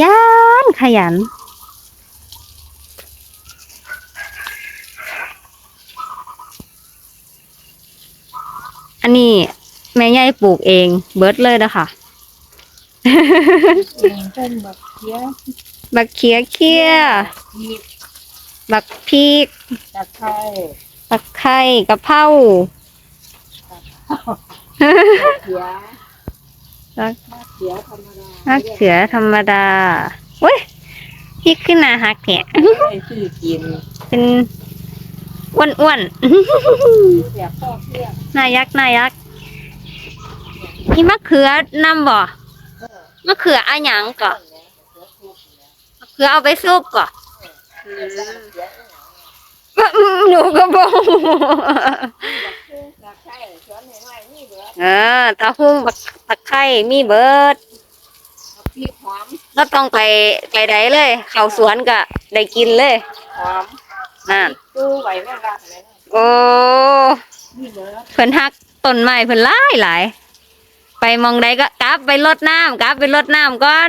ยันขยัน อันนี้แม่ใหญ่ปลูกเอง เบิร์ดเลยนะคะต้นแบบเคี้ยวบักเขียเคี้ยมีบักพริกตะไคร้บักไข่กะเพราเขีย วแล้วมะเขียวธรรมดานักเสือธรรมดาเว้ยพริกขึ้นหนาหักเนี่ยไม่ซื้อกินเป็นอ้วนเสียพ่อเที่ยงๆนายักษ์นายักษ์มีมะเขือนำบ่เออมะเขืออะหยังก่อต้นเนี่ยเสือทุบเนี่ยมะเขือเอาไปซุปก่อเสือเสือเสือหนูก็บอกตะไคร้สวนน้อยๆนี่เบิดเออตาหุ้มบัก ตะไคร้มีเบิดเอาพริกหอมก็ต้องไปไปใดเลย เข้าสวนก็ได้กินเลยหอมนั่นตู้ไว้แม่รักเลยนะโอ้นี่เบิดเพิ่นฮักต้นไม้เพิ่นหลายหลายไปมองใดก็กลับไปรดน้ำกลับไปรดน้ำก่อน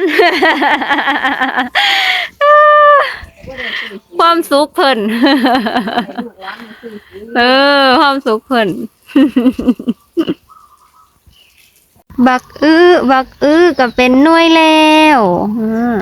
ก็ได้ซื้อกินความสุขเพิ่น ให้ลูกหลานมาซื้อกิน เออความสุขเพิ่น บักอื้อบักอื้อก็เป็นน้วยแล้วอ่า